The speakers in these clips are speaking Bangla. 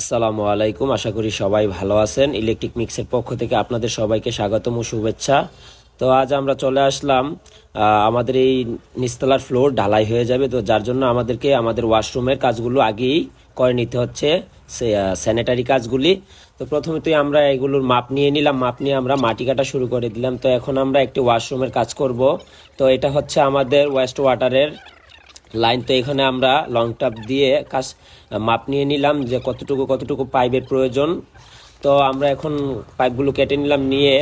আসসালামু আলাইকুম। আশা করি সবাই ভালো আছেন। ইলেকট্রিক মিক্সের পক্ষ থেকে আপনাদের সবাইকে স্বাগতম ও শুভেচ্ছা। তো আজ আমরা চলে আসলাম আমাদের এই নিস্তলার ফ্লোর ঢালাই হয়ে যাবে। তো যার জন্য আমাদেরকে আমাদের ওয়াশরুমের কাজগুলো আগেই করে নিতে হচ্ছে স্যানিটারি কাজগুলি। তো প্রথমেতেই আমরা এগুলোর মাপ নিয়ে নিলাম। মাপ নিয়ে আমরা মাটি কাটা শুরু করে দিলাম। তো এখন আমরা একটি ওয়াশরুমের কাজ করব। তো এটা হচ্ছে আমাদের ওয়েস্ট ওয়াটারের লাইন তো এখানে আমরা লং টাপ দিয়ে কাজ, মাপ নিয়ে নিলাম যে কতটুকু কতটুকু পাইপের প্রয়োজন। তো আমরা এখন পাইপগুলো কেটে নিলাম, নিয়ে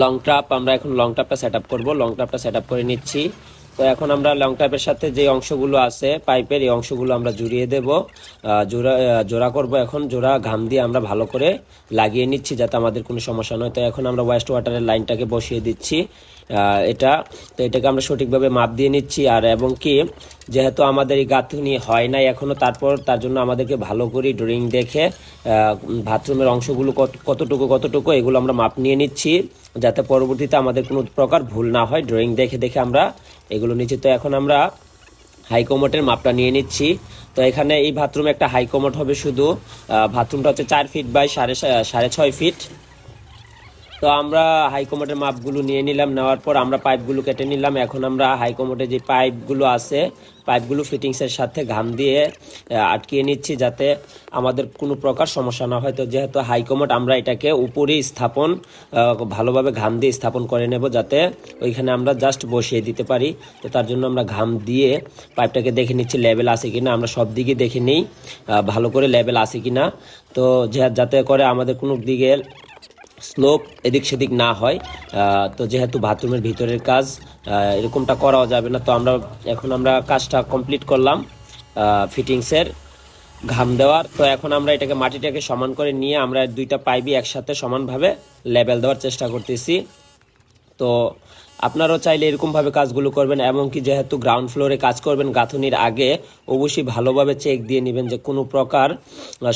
লং টাপ আমরা এখন লং টাপটা সেট আপ করব। লং টাপটা সেট আপ করে নিচ্ছি। তো এখন আমরা লং টাপের সাথে যে অংশগুলো আছে পাইপের এই অংশগুলো আমরা জুড়িয়ে দেব। জোড়া জোড়া করব এখন। জোড়া ঘাম দিয়ে আমরা ভালো করে লাগিয়ে নিচ্ছি যাতে আমাদের কোনো সমস্যা নয়। তো এখন আমরা ওয়েস্ট ওয়াটারের লাইনটাকে বসিয়ে দিচ্ছি। এটা, তো এটাকে আমরা সঠিকভাবে মাপ দিয়ে নিচ্ছি। আর এবং কি, যেহেতু আমাদের এই গাঁথুনি হয় নাই এখনও, তারপর তার জন্য আমাদেরকে ভালো করে ড্রয়িং দেখে বাথরুমের অংশগুলো কত, কতটুকু কতটুকু, এগুলো আমরা মাপ নিয়ে নিচ্ছি। যাতে পরবর্তীতে আমাদের কোনো প্রকার ভুল না হয়। ড্রয়িং দেখে দেখে আমরা এগুলো নিচ্ছি তো এখন আমরা হাইকোমোটের মাপটা নিয়ে নিচ্ছি। তো এখানে এই বাথরুমে একটা হাইকোমোট হবে শুধু বাথরুমটা হচ্ছে চার ফিট বাই সাড়ে সাড়ে ছয় ফিট। তো আমরা হাইকোমোটের মাপগুলো নিয়ে নিলাম, নেওয়ার পর আমরা পাইপগুলো কেটে নিলাম। এখন আমরা হাইকোমোটে যে পাইপগুলো আছে পাইপগুলো ফিটিংসের সাথে ঘাম দিয়ে আটকিয়ে নিচ্ছি যাতে আমাদের কোনো প্রকার সমস্যা না হয়। তো যেহেতু হাইকোমোট আমরা এটাকে উপরেই স্থাপন ভালোভাবে ঘাম দিয়ে স্থাপন করে নেব যাতে ওইখানে আমরা জাস্ট বসিয়ে দিতে পারি। তো তার জন্য আমরা ঘাম দিয়ে পাইপটাকে দেখে নিচ্ছি লেভেল আছে কিনা। আমরা সব দিকে দেখে নিই ভালো করে লেভেল আছে কিনা। তো যাতে করে আমাদের কোনো দিকে স্লোপ এদিক সেদিক না হয় তো যেহেতু বাথরুমের ভিতরের কাজ এরকমটা করাও যাবে না, তো আমরা এখন আমরা কাজটা কমপ্লিট করলাম ফিটিংসের ঘাম দেওয়ার। তো এখন আমরা এটাকে মাটিটাকে সমান করে নিয়ে আমরা দুইটা পাইপই একসাথে সমানভাবে লেবেল দেওয়ার চেষ্টা করতেছি। তো আপনারাও চাইলে এরকমভাবে কাজগুলো করবেন, এমনকি যেহেতু গ্রাউন্ড ফ্লোরে কাজ করবেন গাঁথনির আগে, অবশ্যই ভালোভাবে চেক দিয়ে নেবেন যে কোনো প্রকার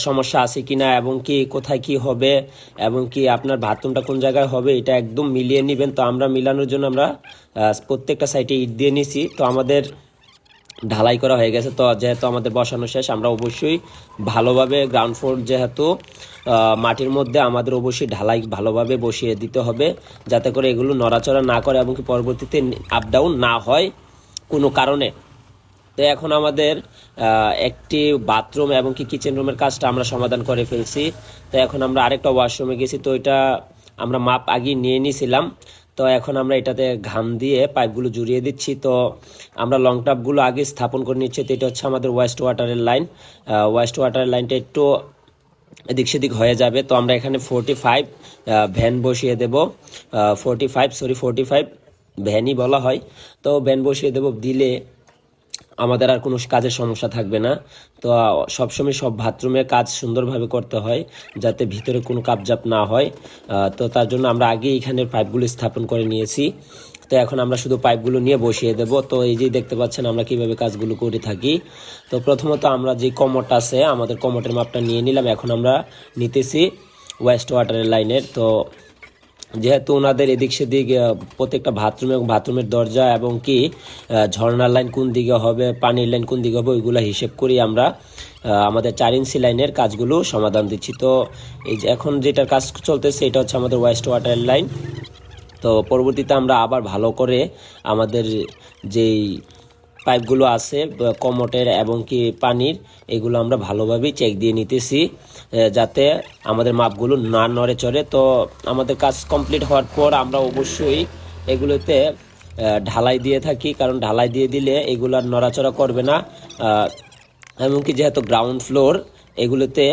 সমস্যা আছে কি না এবং কি, কোথায় কি হবে, এবং কি আপনার বাথরুমটা কোন জায়গায় হবে, এটা একদম মিলিয়ে নেবেন। তো আমরা মিলানোর জন্য আমরা প্রত্যেকটা সাইটে ইট দিয়ে নিছি। তো আমাদের ঢালাই করা হয়ে গেছে। তো যেহেতু আমাদের বসানো শেষ, আমরা অবশ্যই ভালোভাবে গ্রাউন্ড ফ্লোর যেহেতু মাটির মধ্যে আমাদের অবশ্যই ঢালাই ভালোভাবে বসিয়ে দিতে হবে, যাতে করে এগুলো নড়াচড়া না করে এবং কি পরবর্তীতে আপ ডাউন না হয় কোনো কারণে। তো এখন আমাদের একটি বাথরুম এবং কি কিচেন রুমের কাজটা আমরা সমাধান করে ফেলছি। তো এখন আমরা আরেকটা ওয়াশরুমে গেছি, তো এটা আমরা মাপ আগে নিয়ে নিয়েছিলাম তো এখন আমরা এটাতে ঘাম দিয়ে পাইপগুলো জুড়িয়ে দিচ্ছি। তো আমরা লং টাপগুলো আগে স্থাপন করে নিচ্ছি। তো এটা হচ্ছে আমাদের ওয়েস্ট ওয়াটারের লাইন ওয়েস্ট ওয়াটারের লাইনটা একটু এদিক সেদিক হয়ে যাবে। তো আমরা এখানে ফোরটি ফাইভ ভ্যান বসিয়ে দেব। Forty five sorry forty five ভ্যানই বলা হয়। তো ভ্যান বসিয়ে দেব দিলে আমাদের আর কোনো কাজের সমস্যা থাকবে না। তো সবসময় সব বাথরুমের কাজ সুন্দরভাবে করতে হয়, যাতে ভিতরে কোনো কাপজাপ না হয়। তো তার জন্য আমরা আগে এখানে পাইপগুলো স্থাপন করে নিয়েছি। তো এখন আমরা শুধু পাইপগুলো নিয়ে বসিয়ে দেব। তো এই যে দেখতে পাচ্ছেন আমরা কীভাবে কাজগুলো করে থাকি। তো প্রথমত আমরা যে কমট আছে, আমাদের কমটের মাপটা নিয়ে নিলাম। এখন আমরা নিতেছি ওয়েস্ট ওয়াটারের লাইনের। তো যেহেতু ওনাদের এদিক সেদিক প্রত্যেকটা বাথরুম এবং বাথরুমের দরজা এবং কি আহ, ঝর্ণার লাইন কোন দিকে হবে পানির লাইন কোন দিকে হবে ওইগুলো হিসেব করি আমরা আমাদের চার ইঞ্চি লাইনের কাজগুলো সমাধান দিচ্ছি। তো এই যে এখন যেটার কাজ চলতেছে এটা হচ্ছে আমাদের ওয়েস্ট ওয়াটার লাইন তো পরবর্তীতে আমরা আবার ভালো করে আমাদের যেই পাইপগুলো আছে কমোটের এবং কি পানির এগুলো আমরা ভালোভাবেই চেক দিয়ে নিতেছি। যাতে আমাদের মাপগুলো না নড়ে চড়ে। তো আমাদের কাজ কমপ্লিট হওয়ার পর আমরা অবশ্যই এগুলোতে ঢালাই দিয়ে থাকি। কারণ ঢালাই দিয়ে দিলে এগুলো আর নড়াচড়া করবে না। এমনকি যেহেতু গ্রাউন্ড ফ্লোর এগুলোতে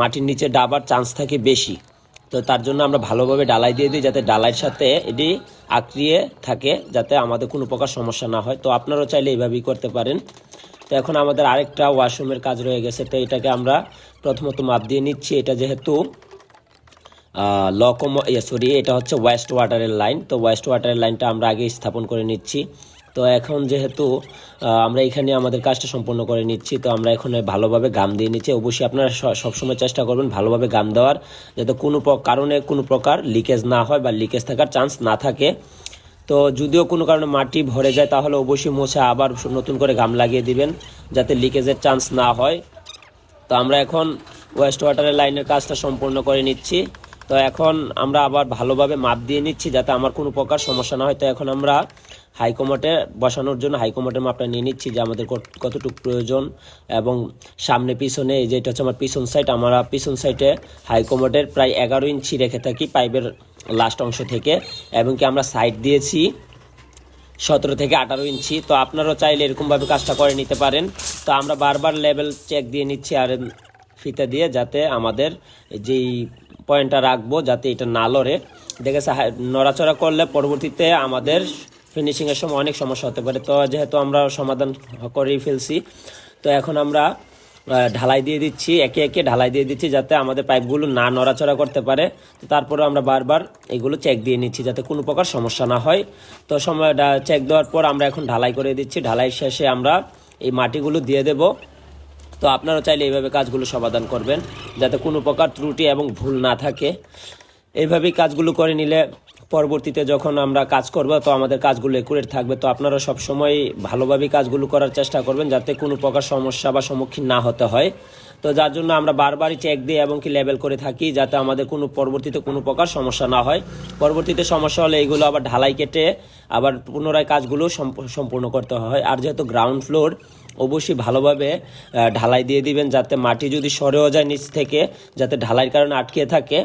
মাটির নিচে ডাবার চান্স থাকে বেশি। তো তার জন্য আমরা ভালোভাবে ডালাই দিয়ে দিই যাতে ডালাইয়ের সাথে এটি আঁকড়িয়ে থাকে, যাতে আমাদের কোনো প্রকার সমস্যা না হয়। তো আপনারাও চাইলে এইভাবেই করতে পারেন। তো এখন আমাদের আরেকটা ওয়াশরুমের কাজ রয়ে গেছে, তো এটাকে আমরা প্রথমত মাপ দিয়ে নিচ্ছি। এটা যেহেতু লকম সরি এটা হচ্ছে ওয়েস্ট ওয়াটারের লাইন তো ওয়েস্ট ওয়াটারের লাইনটা আমরা আগে স্থাপন করে নিচ্ছি। তো এখন যেহেতু আমরা এখানে আমাদের কাজটা সম্পন্ন করে নিচ্ছি, তো আমরা এখন ভালোভাবে গাম দিয়ে নিচ্ছি। অবশ্যই আপনারা সবসময় চেষ্টা করবেন ভালোভাবে গাম দেওয়ার, যাতে কোনো কারণে কোনো প্রকার লিকেজ না হয় বা লিকেজ থাকার চান্স না থাকে। তো যদিও কোনো কারণে মাটি ভরে যায়, তাহলে অবশ্যই মোছে আবার নতুন করে গাম লাগিয়ে দিবেন যাতে লিকেজের চান্স না হয়। তো আমরা এখন ওয়েস্ট ওয়াটারের লাইনের কাজটা সম্পূর্ণ করে নিচ্ছি। তো এখন আমরা আবার ভালোভাবে মাপ দিয়ে নিচ্ছি যাতে আমার কোনো প্রকার সমস্যা না হয়। তো এখন আমরা হাইকোমোটে বসানোর জন্য হাইকোমোটের মাপটা নিয়ে নিচ্ছি যে আমাদের কতটুকু প্রয়োজন। এবং সামনে পিছনে এই যে এটা হচ্ছে আমার পিছন সাইড আমরা পিছন সাইডে হাইকোমোটের প্রায় এগারো ইঞ্চি রেখে থাকি পাইপের লাস্ট অংশ থেকে এবং কি আমরা সাইড দিয়েছি সতেরো থেকে আঠারো ইঞ্চি। তো আপনারাও চাইলে এরকমভাবে কাজটা করে নিতে পারেন। তো আমরা বারবার লেভেল চেক দিয়ে নিচ্ছি আর ফিতে দিয়ে যাতে আমাদের যেই পয়েন্টটা রাখব, যাতে এটা না লড়ে। দেখেছে নড়াচড়া করলে পরবর্তীতে আমাদের ফিনিশিংয়ের সময় অনেক সমস্যা হতে পারে। তো যেহেতু আমরা সমাধান করেই ফেলছি, তো এখন আমরা ঢালাই দিয়ে দিচ্ছি, একে একে ঢালাই দিয়ে দিচ্ছি যাতে আমাদের পাইপগুলো না নড়াচড়া করতে পারে। তো তারপরে আমরা বারবার এগুলো চেক দিয়ে নিচ্ছি যাতে কোনো প্রকার সমস্যা না হয়। তো সময় চেক দেওয়ার পর আমরা এখন ঢালাই করে দিচ্ছি। ঢালাই শেষে আমরা এই মাটিগুলো দিয়ে দেব। তো আপনারা চাইলে এইভাবে কাজগুলো সমাধান করবেন, যাতে কোনো প্রকার ত্রুটি এবং ভুল না থাকে। এইভাবেই কাজগুলো করে নিলে পরবর্তীতে যখন আমরা কাজ করব, তো আমাদের কাজগুলো একুরেট থাকবে। তো আপনারা সবসময় ভালোভাবে কাজগুলো করার চেষ্টা করবেন, যাতে কোনো প্রকার সমস্যা বা সম্মুখীন না হতে হয়। তো যার জন্য আমরা বারবারই চেক দিই এবং কি লেবেল করে থাকি, যাতে আমাদের কোনো পরবর্তীতে কোনো প্রকার সমস্যা না হয়। পরবর্তীতে সমস্যা হলে এগুলো আবার ঢালাই কেটে আবার পুনরায় কাজগুলো সম্প- সম্পূর্ণ করতে হয়। আর যেহেতু গ্রাউন্ড ফ্লোর অবশ্যই ভালোভাবে ঢালাই দিয়ে দিবেন, যাতে মাটি যদি সরেও যায় নিচ থেকে, যাতে ঢালাইয়ের কারণে আটকে থাকে